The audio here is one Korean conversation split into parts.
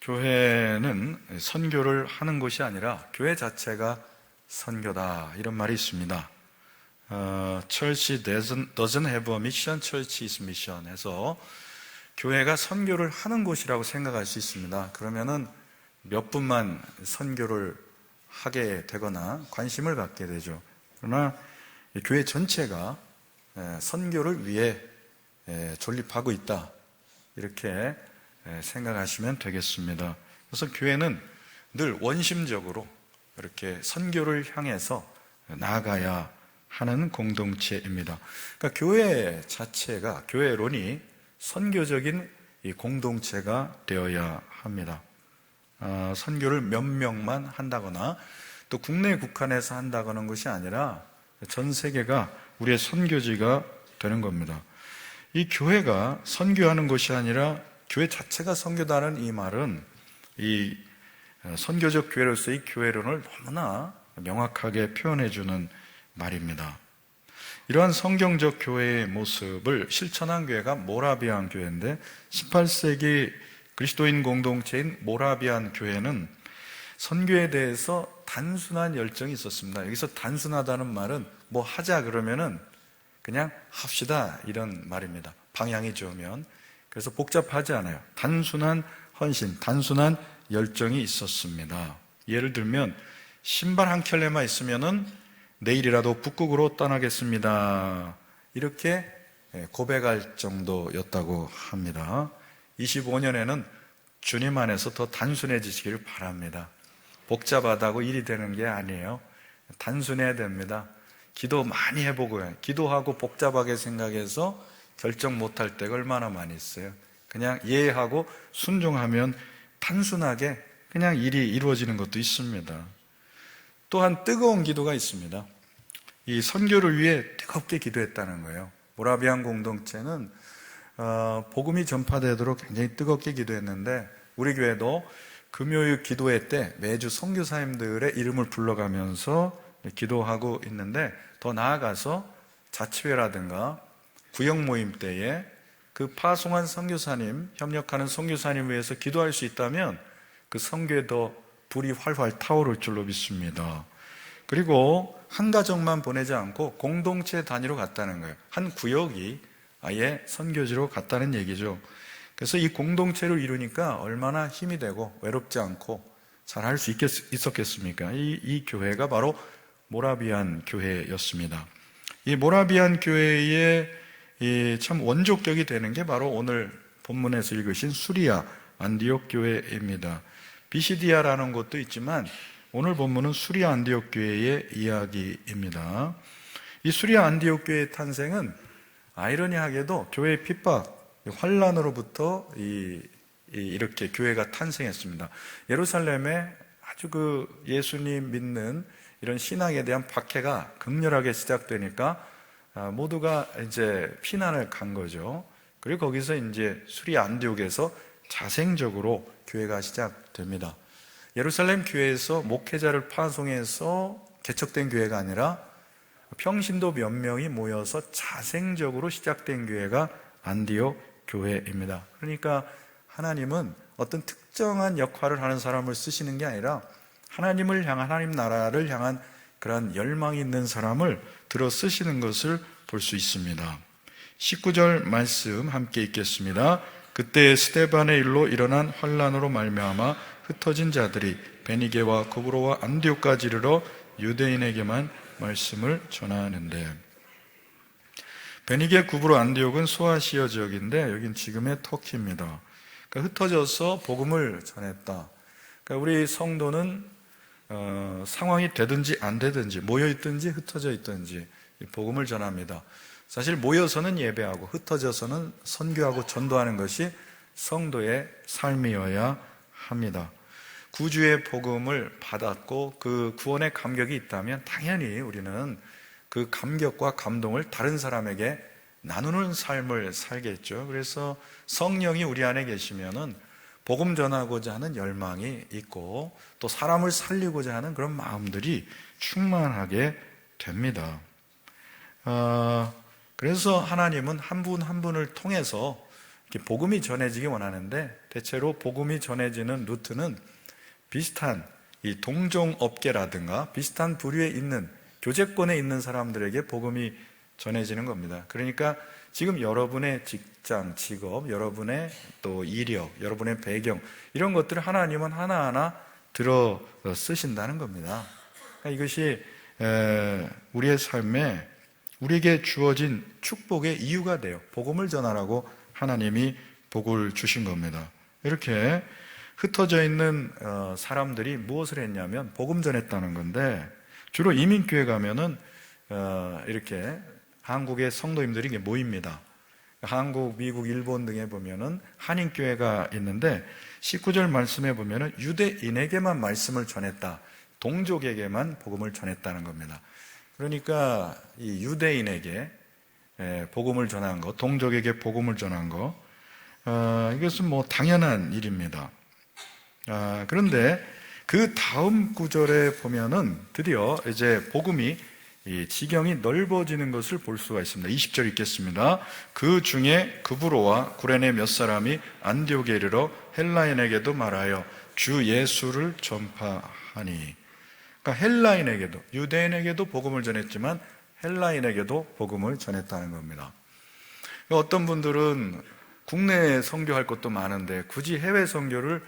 교회는 선교를 하는 곳이 아니라 교회 자체가 선교다 이런 말이 있습니다. doesn't have a mission, church is mission 해서 교회가 선교를 하는 곳이라고 생각할 수 있습니다. 그러면은 몇 분만 선교를 하게 되거나 관심을 갖게 되죠. 그러나 이 교회 전체가 에, 선교를 위해 에, 존립하고 있다. 이렇게 에, 생각하시면 되겠습니다. 그래서 교회는 늘 원심적으로 이렇게 선교를 향해서 나아가야 하는 공동체입니다. 그러니까 교회 자체가 교회론이 선교적인 이 공동체가 되어야 합니다. 아, 선교를 몇 명만 한다거나 또 국내 국한에서 한다거나 것이 아니라 전 세계가 우리의 선교지가 되는 겁니다. 이 교회가 선교하는 것이 아니라 교회 자체가 선교다는 이 말은 이 선교적 교회로서의 교회론을 너무나 명확하게 표현해 주는 말입니다. 이러한 성경적 교회의 모습을 실천한 교회가 모라비안 교회인데 18세기 그리스도인 공동체인 모라비안 교회는 선교에 대해서 단순한 열정이 있었습니다. 여기서 단순하다는 말은 뭐 하자 그러면은 그냥 합시다 이런 말입니다. 방향이 좋으면. 그래서 복잡하지 않아요. 단순한 헌신, 단순한 열정이 있었습니다. 예를 들면 신발 한 켤레만 있으면은 내일이라도 북극으로 떠나겠습니다. 이렇게 고백할 정도였다고 합니다. 25년에는 주님 안에서 더 단순해지시기를 바랍니다. 복잡하다고 일이 되는 게 아니에요. 단순해야 됩니다. 기도 많이 해보고요. 기도하고 복잡하게 생각해서 결정 못할 때가 얼마나 많이 있어요. 그냥 이해하고 순종하면 단순하게 그냥 일이 이루어지는 것도 있습니다. 또한 뜨거운 기도가 있습니다. 이 선교를 위해 뜨겁게 기도했다는 거예요. 모라비안 공동체는 어, 복음이 전파되도록 굉장히 뜨겁게 기도했는데 우리 교회도 금요일 기도회 때 매주 선교사님들의 이름을 불러가면서 기도하고 있는데 더 나아가서 자치회라든가 구역 모임 때에 그 파송한 선교사님, 협력하는 선교사님 위해서 기도할 수 있다면 그 선교에 더 불이 활활 타오를 줄로 믿습니다. 그리고 한 가정만 보내지 않고 공동체 단위로 갔다는 거예요. 한 구역이 아예 선교지로 갔다는 얘기죠. 그래서 이 공동체를 이루니까 얼마나 힘이 되고 외롭지 않고 잘 할 수 있었겠습니까? 이, 이 교회가 바로 모라비안 교회였습니다. 이 모라비안 교회의 참 원조격이 되는 게 바로 오늘 본문에서 읽으신 수리아 안디옥 교회입니다. 비시디아라는 곳도 있지만 오늘 본문은 수리아 안디옥 교회의 이야기입니다. 이 수리아 안디옥 교회의 탄생은 아이러니하게도 교회의 핍박, 환란으로부터 이, 이, 렇게 교회가 탄생했습니다. 예루살렘에 아주 그 예수님 믿는 이런 신앙에 대한 박해가 극렬하게 시작되니까 아, 모두가 이제 피난을 간 거죠. 그리고 거기서 이제 수리 안디옥에서 자생적으로 교회가 시작됩니다. 예루살렘 교회에서 목회자를 파송해서 개척된 교회가 아니라 평신도 몇 명이 모여서 자생적으로 시작된 교회가 안디옥 교회입니다. 그러니까 하나님은 어떤 특정한 역할을 하는 사람을 쓰시는 게 아니라 하나님을 향한 하나님 나라를 향한 그러한 열망이 있는 사람을 들어 쓰시는 것을 볼 수 있습니다. 19절 말씀 함께 읽겠습니다. 그때 스테반의 일로 일어난 환란으로 말미암아 흩어진 자들이 베니게와 거브로와 안디옥까지 이르러 유대인에게만 말씀을 전하는데 베니게 구브로 안디옥은 소아시아 지역인데 여긴 지금의 터키입니다. 그러니까 흩어져서 복음을 전했다. 그러니까 우리 성도는 어, 상황이 되든지 안 되든지 모여 있든지 흩어져 있든지 복음을 전합니다. 사실 모여서는 예배하고 흩어져서는 선교하고 전도하는 것이 성도의 삶이어야 합니다. 구주의 복음을 받았고 그 구원의 감격이 있다면 당연히 우리는 그 감격과 감동을 다른 사람에게 나누는 삶을 살겠죠. 그래서 성령이 우리 안에 계시면은 복음 전하고자 하는 열망이 있고 또 사람을 살리고자 하는 그런 마음들이 충만하게 됩니다. 어, 그래서 하나님은 한 분한 한 분을 통해서 복음이 전해지기 원하는데 대체로 복음이 전해지는 루트는 비슷한 이 동종 업계라든가 비슷한 부류에 있는 교제권에 있는 사람들에게 복음이 전해지는 겁니다. 그러니까 지금 여러분의 직장, 직업, 여러분의 또 이력, 여러분의 배경 이런 것들을 하나님은 하나하나 들어 쓰신다는 겁니다. 그러니까 이것이 우리의 삶에 우리에게 주어진 축복의 이유가 돼요. 복음을 전하라고 하나님이 복을 주신 겁니다. 이렇게 흩어져 있는 어, 사람들이 무엇을 했냐면 복음 전했다는 건데 주로 이민교회 가면은 어, 이렇게 한국의 성도님들이 모입니다. 한국, 미국, 일본 등에 보면은 한인교회가 있는데 19절 말씀에 보면은 유대인에게만 말씀을 전했다. 동족에게만 복음을 전했다는 겁니다. 그러니까 이 유대인에게 예, 복음을 전한 것, 동족에게 복음을 전한 것, 어, 이것은 뭐 당연한 일입니다. 아, 그런데 그 다음 구절에 보면은 드디어 이제 복음이 이 지경이 넓어지는 것을 볼 수가 있습니다. 20절 읽겠습니다. 그 중에 그브로와 구레네 몇 사람이 안디옥에 이르러 헬라인에게도 말하여 주 예수를 전파하니. 그러니까 헬라인에게도 유대인에게도 복음을 전했지만 헬라인에게도 복음을 전했다는 겁니다. 어떤 분들은 국내에 선교할 것도 많은데 굳이 해외 선교를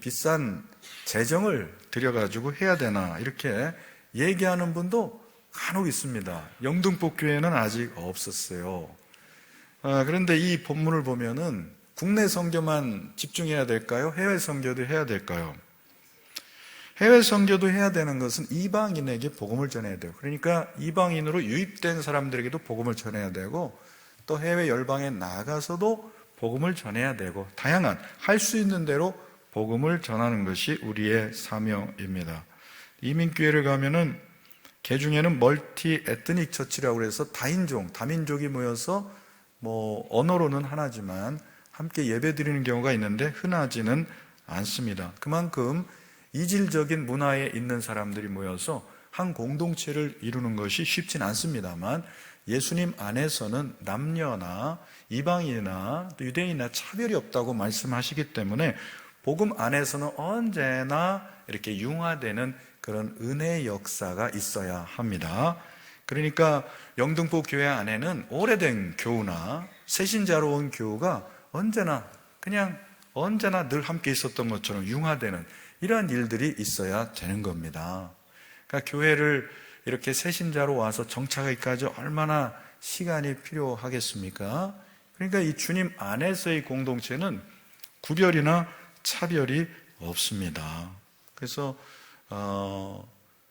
비싼 재정을 들여가지고 해야 되나 이렇게 얘기하는 분도 간혹 있습니다. 영등포 교회는 아직 없었어요. 아, 그런데 이 본문을 보면은 국내 선교만 집중해야 될까요? 해외 선교도 해야 될까요? 해외 선교도 해야 되는 것은 이방인에게 복음을 전해야 돼요. 그러니까 이방인으로 유입된 사람들에게도 복음을 전해야 되고 또 해외 열방에 나가서도 복음을 전해야 되고 다양한 할 수 있는 대로 복음을 전하는 것이 우리의 사명입니다. 이민교회를 가면은 개 중에는 멀티 에트닉 처치라고 해서 다인종, 다민족이 모여서 뭐 언어로는 하나지만 함께 예배 드리는 경우가 있는데 흔하지는 않습니다. 그만큼 이질적인 문화에 있는 사람들이 모여서 한 공동체를 이루는 것이 쉽진 않습니다만 예수님 안에서는 남녀나 이방인이나 유대인이나 차별이 없다고 말씀하시기 때문에 복음 안에서는 언제나 이렇게 융화되는 그런 은혜의 역사가 있어야 합니다. 그러니까 영등포 교회 안에는 오래된 교우나 새신자로 온 교우가 언제나 그냥 언제나 늘 함께 있었던 것처럼 융화되는 이러한 일들이 있어야 되는 겁니다. 그러니까 교회를 이렇게 새신자로 와서 정착하기까지 얼마나 시간이 필요하겠습니까? 그러니까 이 주님 안에서의 공동체는 구별이나 차별이 없습니다. 그래서 어,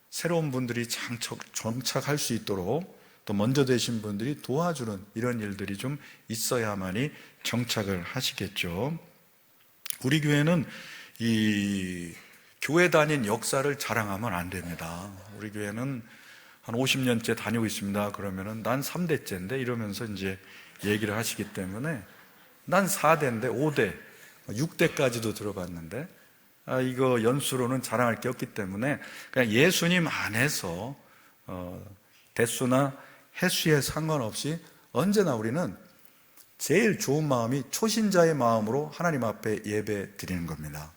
새로운 분들이 장착, 정착할 수 있도록 또 먼저 되신 분들이 도와주는 이런 일들이 좀 있어야만이 정착을 하시겠죠. 우리 교회는 이 교회 다닌 역사를 자랑하면 안 됩니다. 우리 교회는 한 50년째 다니고 있습니다. 그러면은 난 3대째인데 이러면서 이제 얘기를 하시기 때문에 난 4대인데 5대, 6대까지도 들어봤는데 아, 이거 연수로는 자랑할 게 없기 때문에 그냥 예수님 안에서 어, 대수나 횟수에 상관없이 언제나 우리는 제일 좋은 마음이 초신자의 마음으로 하나님 앞에 예배 드리는 겁니다.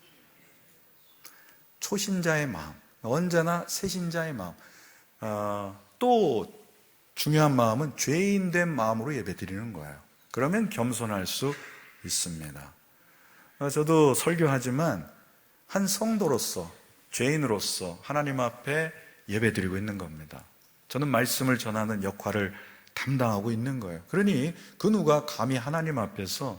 초신자의 마음, 언제나 새신자의 마음. 어, 또 중요한 마음은 죄인된 마음으로 예배 드리는 거예요. 그러면 겸손할 수 있습니다. 어, 저도 설교하지만 한 성도로서 죄인으로서 하나님 앞에 예배드리고 있는 겁니다. 저는 말씀을 전하는 역할을 담당하고 있는 거예요. 그러니 그 누가 감히 하나님 앞에서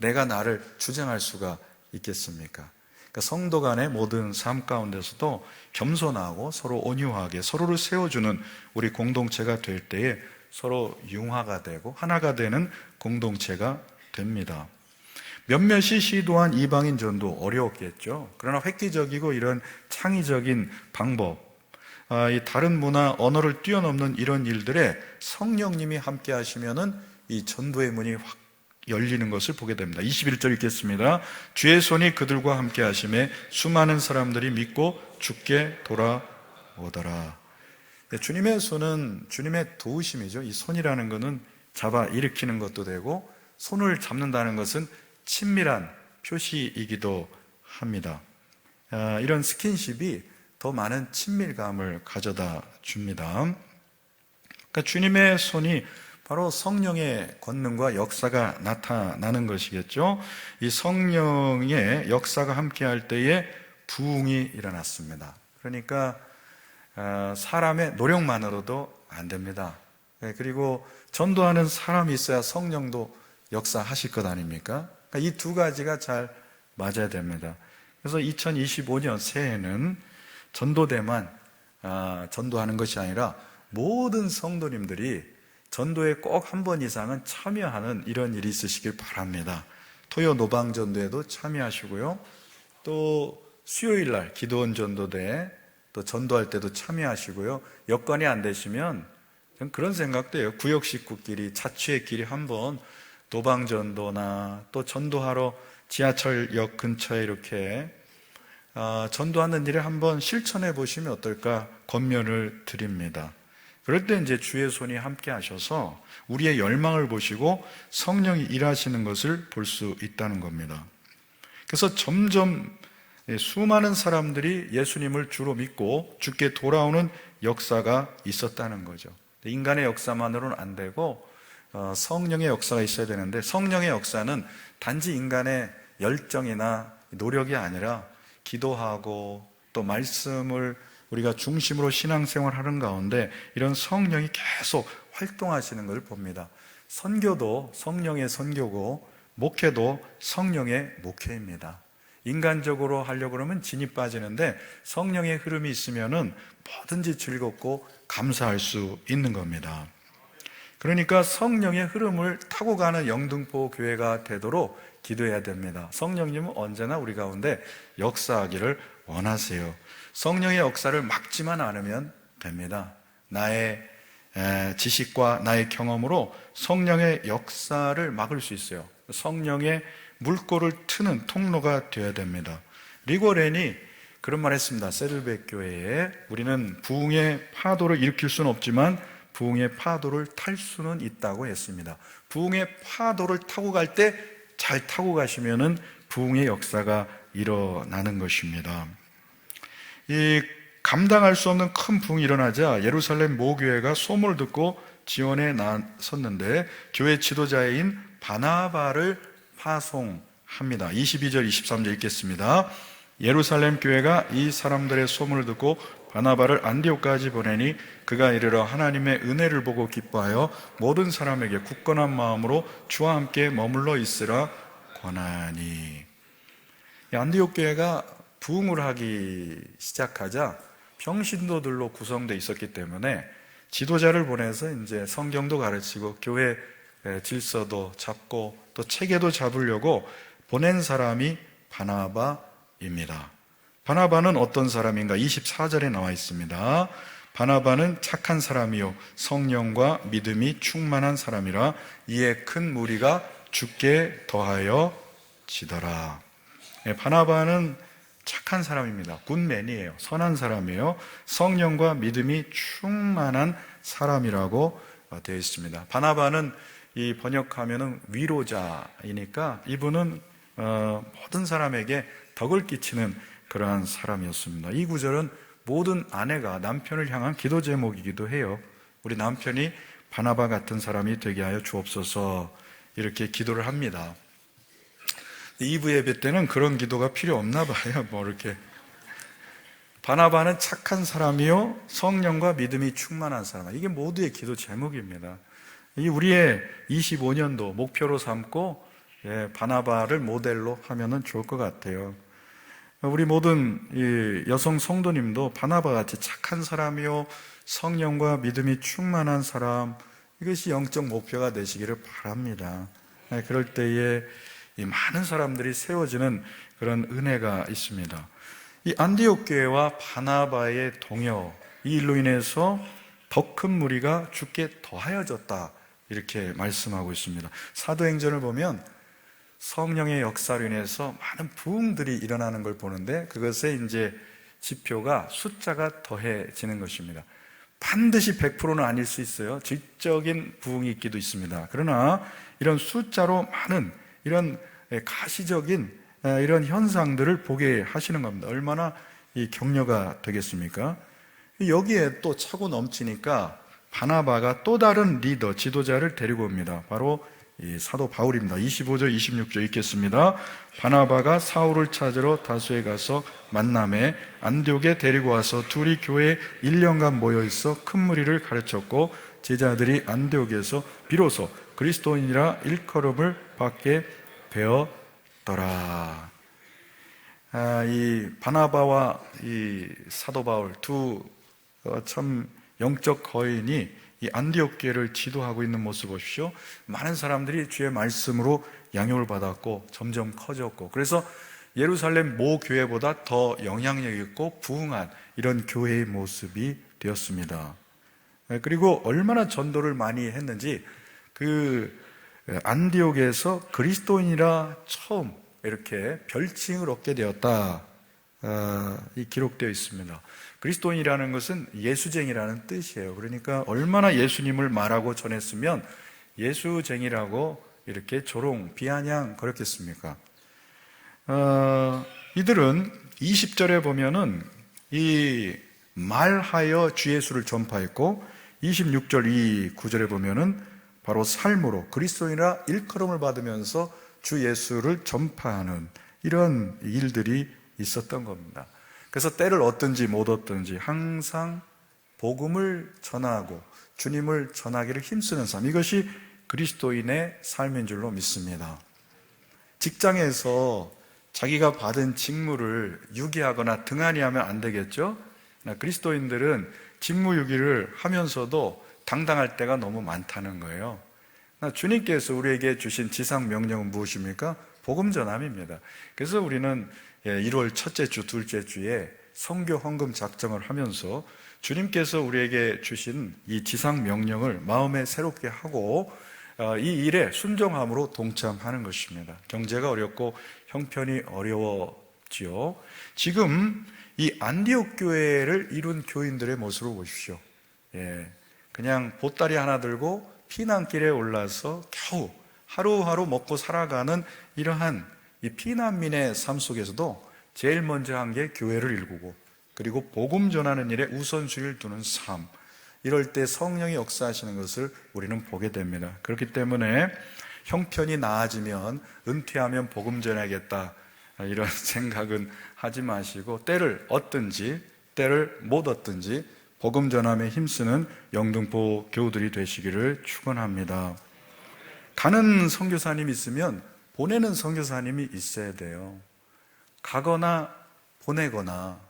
내가 나를 주장할 수가 있겠습니까? 그러니까 성도 간의 모든 삶 가운데서도 겸손하고 서로 온유하게 서로를 세워주는 우리 공동체가 될 때에 서로 융화가 되고 하나가 되는 공동체가 됩니다. 몇몇이 시도한 이방인 전도 어려웠겠죠. 그러나 획기적이고 이런 창의적인 방법, 아, 이 다른 문화, 언어를 뛰어넘는 이런 일들에 성령님이 함께 하시면은 이 전도의 문이 확 열리는 것을 보게 됩니다. 21절 읽겠습니다. 주의 손이 그들과 함께 하심에 수많은 사람들이 믿고 죽게 돌아오더라. 네, 주님의 손은 주님의 도우심이죠. 이 손이라는 것은 잡아 일으키는 것도 되고 손을 잡는다는 것은 친밀한 표시이기도 합니다. 아, 이런 스킨십이 더 많은 친밀감을 가져다 줍니다. 그러니까 주님의 손이 바로 성령의 권능과 역사가 나타나는 것이겠죠. 이 성령의 역사가 함께할 때에 부흥이 일어났습니다. 그러니까 아, 사람의 노력만으로도 안 됩니다. 네, 그리고 전도하는 사람이 있어야 성령도 역사하실 것 아닙니까? 그러니까 이 두 가지가 잘 맞아야 됩니다. 그래서 2025년 새해는 전도대만 아, 전도하는 것이 아니라 모든 성도님들이 전도에 꼭 한 번 이상은 참여하는 이런 일이 있으시길 바랍니다. 토요 노방 전도에도 참여하시고요. 또 수요일 날 기도원 전도대 또 전도할 때도 참여하시고요. 여건이 안 되시면 그런 생각도 해요. 구역 식구끼리 자취의 길이 한번 노방 전도나 또 전도하러 지하철역 근처에 이렇게 어, 전도하는 일을 한번 실천해 보시면 어떨까 권면을 드립니다. 그럴 때 이제 주의 손이 함께 하셔서 우리의 열망을 보시고 성령이 일하시는 것을 볼 수 있다는 겁니다. 그래서 점점 수많은 사람들이 예수님을 주로 믿고 주께 돌아오는 역사가 있었다는 거죠. 인간의 역사만으로는 안 되고 어, 성령의 역사가 있어야 되는데 성령의 역사는 단지 인간의 열정이나 노력이 아니라 기도하고 또 말씀을 우리가 중심으로 신앙생활 하는 가운데 이런 성령이 계속 활동하시는 것을 봅니다. 선교도 성령의 선교고 목회도 성령의 목회입니다. 인간적으로 하려고 그러면 진이 빠지는데 성령의 흐름이 있으면은 뭐든지 즐겁고 감사할 수 있는 겁니다. 그러니까 성령의 흐름을 타고 가는 영등포 교회가 되도록 기도해야 됩니다. 성령님은 언제나 우리 가운데 역사하기를 원하세요. 성령의 역사를 막지만 않으면 됩니다. 나의 지식과 나의 경험으로 성령의 역사를 막을 수 있어요. 성령의 물꼬를 트는 통로가 되어야 됩니다. 리고렌이 그런 말 했습니다. 세들백 교회에 우리는 부흥의 파도를 일으킬 수는 없지만 부흥의 파도를 탈 수는 있다고 했습니다. 부흥의 파도를 타고 갈 때 잘 타고 가시면은 부흥의 역사가 일어나는 것입니다. 이 감당할 수 없는 큰 부흥이 일어나자 예루살렘 모교회가 소문을 듣고 지원에 나섰는데 교회 지도자인 바나바를 파송합니다. 22절, 23절 읽겠습니다. 예루살렘 교회가 이 사람들의 소문을 듣고 바나바를 안디옥까지 보내니 그가 이르러 하나님의 은혜를 보고 기뻐하여 모든 사람에게 굳건한 마음으로 주와 함께 머물러 있으라 권하니 안디옥 교회가 부흥을 하기 시작하자 평신도들로 구성되어 있었기 때문에 지도자를 보내서 이제 성경도 가르치고 교회 질서도 잡고 또 체계도 잡으려고 보낸 사람이 바나바입니다. 바나바는 어떤 사람인가? 24절에 나와 있습니다. 바나바는 착한 사람이요 성령과 믿음이 충만한 사람이라 이에 큰 무리가 죽게 더하여 지더라. 네, 바나바는 착한 사람입니다. 굿맨이에요. 선한 사람이에요. 성령과 믿음이 충만한 사람이라고 되어 있습니다. 바나바는 이 번역하면은 위로자이니까 이분은 어, 모든 사람에게 덕을 끼치는 그러한 사람이었습니다. 이 구절은 모든 아내가 남편을 향한 기도 제목이기도 해요. 우리 남편이 바나바 같은 사람이 되게 하여 주옵소서 이렇게 기도를 합니다. 2부 예배 때는 그런 기도가 필요 없나 봐요. 뭐 이렇게. 바나바는 착한 사람이요. 성령과 믿음이 충만한 사람. 이게 모두의 기도 제목입니다. 이 우리의 25년도 목표로 삼고 예, 바나바를 모델로 하면 좋을 것 같아요. 우리 모든 여성 성도님도 바나바 같이 착한 사람이요. 성령과 믿음이 충만한 사람. 이것이 영적 목표가 되시기를 바랍니다. 예, 그럴 때에 이 많은 사람들이 세워지는 그런 은혜가 있습니다. 이 안디옥 교회와 바나바의 동요 이 일로 인해서 더 큰 무리가 죽게 더하여졌다 이렇게 말씀하고 있습니다. 사도행전을 보면 성령의 역사로 인해서 많은 부흥들이 일어나는 걸 보는데 그것에 이제 지표가 숫자가 더해지는 것입니다. 반드시 100%는 아닐 수 있어요. 질적인 부흥이 있기도 있습니다. 그러나 이런 숫자로 많은 이런 가시적인 이런 현상들을 보게 하시는 겁니다. 얼마나 이 격려가 되겠습니까? 여기에 또 차고 넘치니까 바나바가 또 다른 리더, 지도자를 데리고 옵니다. 바로 이 사도 바울입니다. 25절, 26절 읽겠습니다. 바나바가 사울을 찾으러 다수에 가서 만남에 안디옥에 데리고 와서 둘이 교회에 1년간 모여 있어 큰 무리를 가르쳤고 제자들이 안디옥에서 비로소 그리스도인이라 일컬음을 받게 되었더라. 아, 이 바나바와 이 사도 바울 두참 어, 영적 거인이 이 안디옥 교회를 지도하고 있는 모습 보십시오. 많은 사람들이 주의 말씀으로 양육을 받았고 점점 커졌고 그래서 예루살렘 모 교회보다 더 영향력 있고 부흥한 이런 교회의 모습이 되었습니다. 예, 그리고 얼마나 전도를 많이 했는지 그 안디옥에서 그리스도인이라 처음 이렇게 별칭을 얻게 되었다. 아, 이 기록되어 있습니다. 그리스도인이라는 것은 예수쟁이라는 뜻이에요. 그러니까 얼마나 예수님을 말하고 전했으면 예수쟁이라고 이렇게 조롱, 비아냥 그렇겠습니까? 어, 이들은 20절에 보면은 이 말하여 주 예수를 전파했고 26절 이 구절에 보면은 바로 삶으로 그리스도인이라 일컬음을 받으면서 주 예수를 전파하는 이런 일들이 있었던 겁니다. 그래서 때를 얻든지 못 얻든지 항상 복음을 전하고 주님을 전하기를 힘쓰는 삶. 이것이 그리스도인의 삶인 줄로 믿습니다. 직장에서 자기가 받은 직무를 유기하거나 등한히 하면 안 되겠죠? 그리스도인들은 직무 유기를 하면서도 당당할 때가 너무 많다는 거예요. 주님께서 우리에게 주신 지상 명령은 무엇입니까? 복음 전함입니다. 그래서 우리는 1월 예, 첫째 주, 둘째 주에 성교 헌금 작정을 하면서 주님께서 우리에게 주신 이 지상 명령을 마음에 새롭게 하고 어, 이 일에 순종함으로 동참하는 것입니다. 경제가 어렵고 형편이 어려웠지요. 지금 이 안디옥 교회를 이룬 교인들의 모습을 보십시오. 예, 그냥 보따리 하나 들고 피난길에 올라서 겨우 하루하루 먹고 살아가는 이러한 이 피난민의 삶 속에서도 제일 먼저 한 게 교회를 일구고 그리고 복음 전하는 일에 우선순위를 두는 삶. 이럴 때 성령이 역사하시는 것을 우리는 보게 됩니다. 그렇기 때문에 형편이 나아지면 은퇴하면 복음 전해야겠다. 이런 생각은 하지 마시고 때를 얻든지 때를 못 얻든지 복음 전함에 힘쓰는 영등포 교우들이 되시기를 축원합니다. 가는 선교사님 있으면 보내는 선교사님이 있어야 돼요. 가거나 보내거나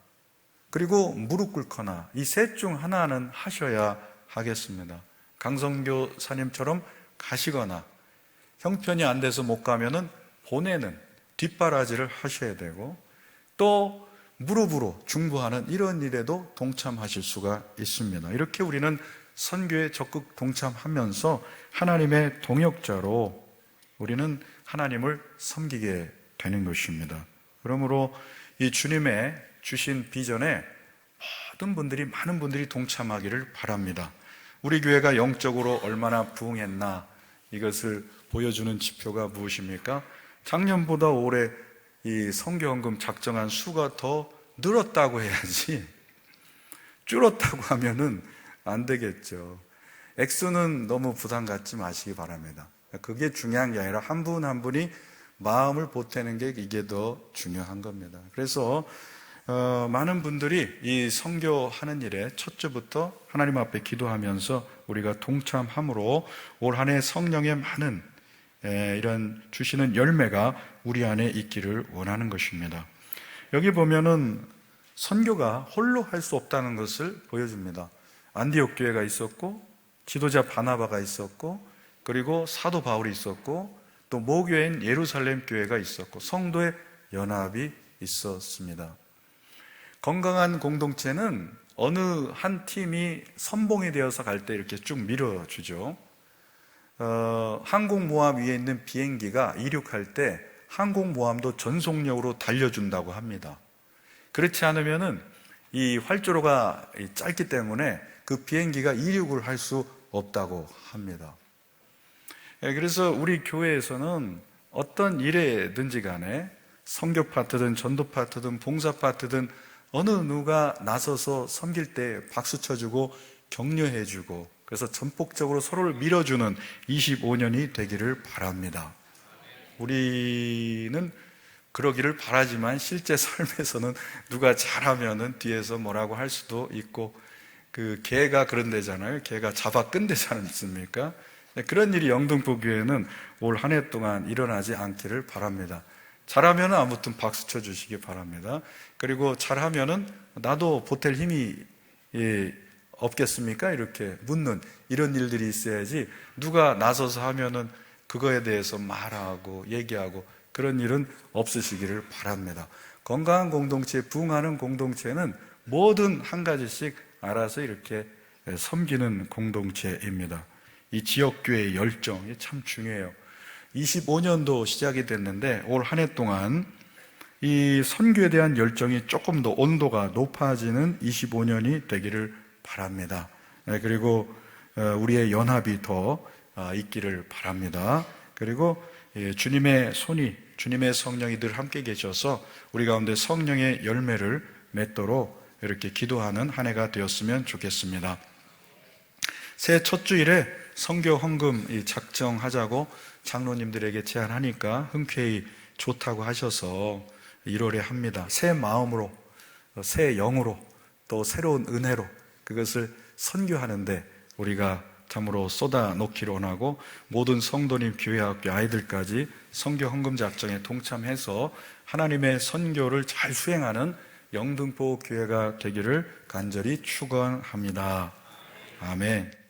그리고 무릎 꿇거나 이 셋 중 하나는 하셔야 하겠습니다. 강성교 사님처럼 가시거나 형편이 안 돼서 못 가면은 보내는 뒷바라지를 하셔야 되고 또 무릎으로 중보하는 이런 일에도 동참하실 수가 있습니다. 이렇게 우리는 선교에 적극 동참하면서 하나님의 동역자로 우리는 하나님을 섬기게 되는 것입니다. 그러므로 이 주님의 주신 비전에 모든 분들이, 많은 분들이 동참하기를 바랍니다. 우리 교회가 영적으로 얼마나 부흥했나 이것을 보여주는 지표가 무엇입니까? 작년보다 올해 이 성교헌금 작정한 수가 더 늘었다고 해야지 줄었다고 하면은 안 되겠죠. 액수는 너무 부담 갖지 마시기 바랍니다. 그게 중요한 게 아니라 한 분한 한 분이 마음을 보태는 게 이게 더 중요한 겁니다. 그래서 어, 많은 분들이 이 성교하는 일에 첫 주부터 하나님 앞에 기도하면서 우리가 동참함으로 올 한해 성령의 많은 에, 이런 주시는 열매가 우리 안에 있기를 원하는 것입니다. 여기 보면은 선교가 홀로 할 수 없다는 것을 보여줍니다. 안디옥 교회가 있었고 지도자 바나바가 있었고 그리고 사도 바울이 있었고 또 모교회인 예루살렘 교회가 있었고 성도의 연합이 있었습니다. 건강한 공동체는 어느 한 팀이 선봉이 되어서 갈 때 이렇게 쭉 밀어주죠. 어, 항공모함 위에 있는 비행기가 이륙할 때 항공모함도 전속력으로 달려준다고 합니다. 그렇지 않으면은 이 활주로가 짧기 때문에 그 비행기가 이륙을 할 수 없다고 합니다. 예, 그래서 우리 교회에서는 어떤 일에든지 간에 성교 파트든 전도 파트든 봉사 파트든 어느 누가 나서서 섬길 때 박수 쳐주고 격려해주고 그래서 전폭적으로 서로를 밀어주는 25년이 되기를 바랍니다. 우리는 그러기를 바라지만 실제 삶에서는 누가 잘하면은 뒤에서 뭐라고 할 수도 있고 그 개가 그런 데잖아요. 개가 잡아 끈대지 않습니까? 네, 그런 일이 영등포 교회는 올 한 해 동안 일어나지 않기를 바랍니다. 잘하면은 아무튼 박수 쳐 주시기 바랍니다. 그리고 잘하면은 나도 보탤 힘이 예, 없겠습니까? 이렇게 묻는 이런 일들이 있어야지 누가 나서서 하면은 그거에 대해서 말하고 얘기하고 그런 일은 없으시기를 바랍니다. 건강한 공동체, 부흥하는 공동체는 뭐든 한 가지씩 알아서 이렇게 섬기는 공동체입니다. 이 지역교회의 열정이 참 중요해요. 25년도 시작이 됐는데 올 한 해 동안 이 선교에 대한 열정이 조금 더 온도가 높아지는 25년이 되기를 바랍니다. 네, 그리고 어, 우리의 연합이 더 어, 있기를 바랍니다. 그리고 예, 주님의 손이 주님의 성령이 늘 함께 계셔서 우리 가운데 성령의 열매를 맺도록 이렇게 기도하는 한 해가 되었으면 좋겠습니다. 새해 첫 주일에 성교 헌금 작정하자고 장로님들에게 제안하니까 흔쾌히 좋다고 하셔서 1월에 합니다. 새 마음으로, 새 영으로, 또 새로운 은혜로 그것을 선교하는데 우리가 참으로 쏟아 놓기를 원하고 모든 성도님 교회학교 아이들까지 선교 헌금 작정에 동참해서 하나님의 선교를 잘 수행하는 영등포 교회가 되기를 간절히 축원합니다. 아멘.